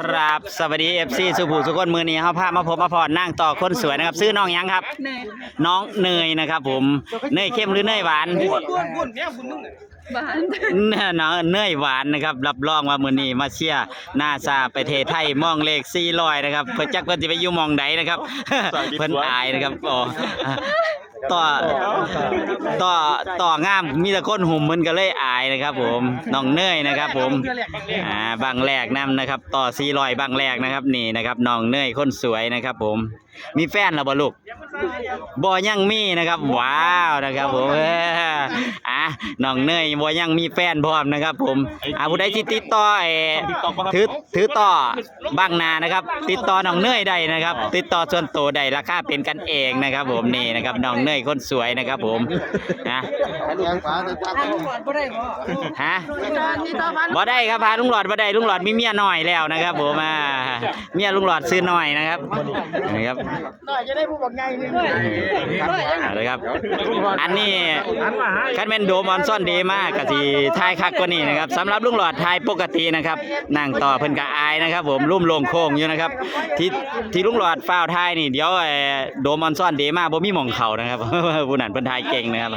ครับสวัสดีเอฟซีสุภูสุคนมือนี้เขาพามาพบมาพอดนั่งต่อคนสวยนะครับ ซื้อน้องยังครับ น้องเนยนะครับ ผมเนยเข้มหรือเนยหวานบ้านเนยน้องเนยหวานนะครับ รับรองว่ามือนี้มาเชียร์นาซาไปเทไทยมองเลขสี่ลอยนะครับเพื่อจักเพื่อจะไปอยู่มองใดนะครับเพิ่นอายนะครับอ๋อ ต่อต่อต่องามมีแต่คนหุ่มมันก็เลยอายนะครับ ผมน้องเนยนะครับ ผมอ่าบางแรกนํนะครับ ต่อซีลอยบางแรกนะครับนี่นะครับน้องเนยคนสวยนะครับ ผมมีแฟนแล้วบ่ลูกบ่ยังมีนะครับ ว้าวนะครับ ผมเออะน้องเนยบ่ยังมีแฟนพร้อมนะครับ ผมอ่าผู้ใดที่ติดต่อเออถือถือต่อบางนานะครับ ติดต่อน้องเนยได้นะครับ ติดต่อส่วนตัวได้ราคาเป็นกันเองนะครับ ผมนี่นะครับน้องเนยคนสวยนะครับ ผมนะบ่ได้บ่ฮะนี่ต่อพันบ่ได้ครับพาลุงหลอดบ่ได้ลุงหลอดมีเมียน้อยแล้วนะครับ ผมอ่าเมียลุงหลอดซื้อน้อยนะครับนะครับหน่อยจะได้ผู้บอกไงนี่ด้วยยังเอาเลยครับอันนี้คันแม่นโดมอนซ่อนเดมากกะสิทายคักกว่านี้นะครับสำหรับลุงหลอดทายปกตินะครับนั่งต่อเพิ่นก็อายนะครับ ผมรุ่มลงโค้งอยู่นะครับ ที่ที่ลุงหลอดฟ้าวทายนี่เดี๋ยวไอ้โดมอนซ่อนเดมาบ่มีหม่องเขานะครับผู้นั้นเพิ่นทายเก่งนะครับ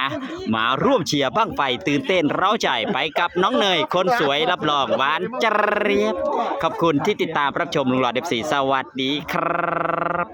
อะมาร่วมเชียร์บ้างไฟตื่นเต้นเร้าใจไปกับน้องเนย คนสวยรับรองหวานเจรียบขอบคุณที่ติดตามรับชมลุงหลอดเดฟสีสวัสดีครับ